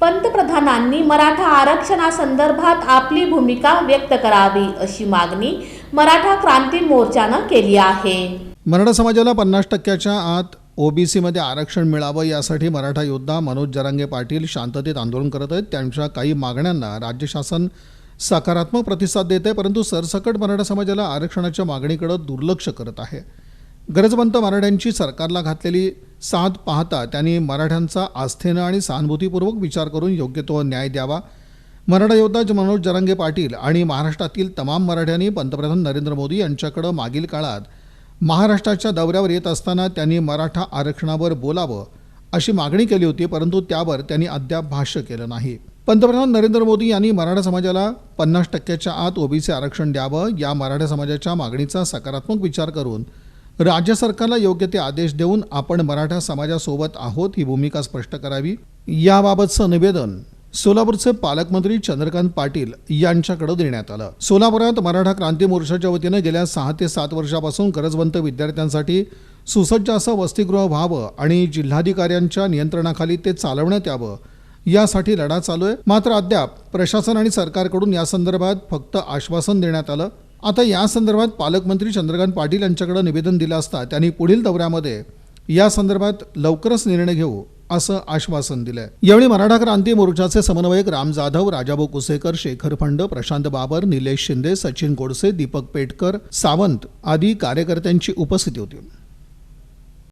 पंतप्रधानांनी मराठा आरक्षणासंदर्भात आपली भूमिका व्यक्त करावी अशी मागणी मराठा क्रांती मोर्चानं केली आहे. मराठा समाजाला पन्नास टक्क्याच्या आत ओबीसीमध्ये आरक्षण मिळावं यासाठी मराठा योद्धा मनोज जरांगे पाटील शांततेत आंदोलन करत आहेत. त्यांच्या काही मागण्यांना राज्य शासन सकारात्मक प्रतिसाद देत आहे परंतु सरसकट मराठा समाजाला आरक्षणाच्या मागणीकडे दुर्लक्ष करत आहे. गरजवंत मराठ्यांची सरकारला घातलेली साथ पाहता त्यांनी मराठ्यांचा आस्थेनं आणि सहानुभूतीपूर्वक विचार करून योग्य तो न्याय द्यावा. मराठा योद्धा मनोज जरांगे पाटील आणि महाराष्ट्रातील तमाम मराठ्यांनी पंतप्रधान नरेंद्र मोदी यांच्याकडं मागील काळात महाराष्ट्राच्या दौऱ्यावर येत असताना त्यांनी मराठा आरक्षणावर बोलावं अशी मागणी केली होती परंतु त्यावर त्यांनी अद्याप भाष्य केलं नाही. पंतप्रधान नरेंद्र मोदी यांनी मराठा समाजाला पन्नास टक्क्याच्या आत ओबीसी आरक्षण द्यावं या मराठा समाजाच्या मागणीचा सकारात्मक विचार करून राज्य सरकारला योग्य ते आदेश देऊन आपण मराठा समाजासोबत आहोत ही भूमिका स्पष्ट करावी. याबाबतचं निवेदन सोलापूरचे पालकमंत्री चंद्रकांत पाटील यांच्याकडे देण्यात आलं. सोलापुरात मराठा क्रांती मोर्चाच्या वतीनं गेल्या सहा ते सात वर्षापासून गरजवंत विद्यार्थ्यांसाठी सुसज्ज असं वसतिगृह व्हावं आणि जिल्हाधिकाऱ्यांच्या नियंत्रणाखाली ते चालवण्यात यावं यासाठी लढा चालू आहे. मात्र अद्याप प्रशासन आणि सरकारकडून या संदर्भात फक्त आश्वासन देण्यात आलं. आता या संदर्भात पालकमंत्री चंद्रकांत पाटील यांच्याकडे निवेदन दिलं असता त्यांनी पुढील दौऱ्यामध्ये या संदर्भात लवकरच निर्णय घेऊ असं आश्वासन दिलंय. यावेळी मराठा क्रांती मोर्चाचे समन्वयक राम जाधव राजाभाऊ कुसेकर शेखर फंड प्रशांत बाबर निलेश शिंदे सचिन गोडसे दीपक पेटकर सावंत आदी कार्यकर्त्यांची उपस्थिती होती.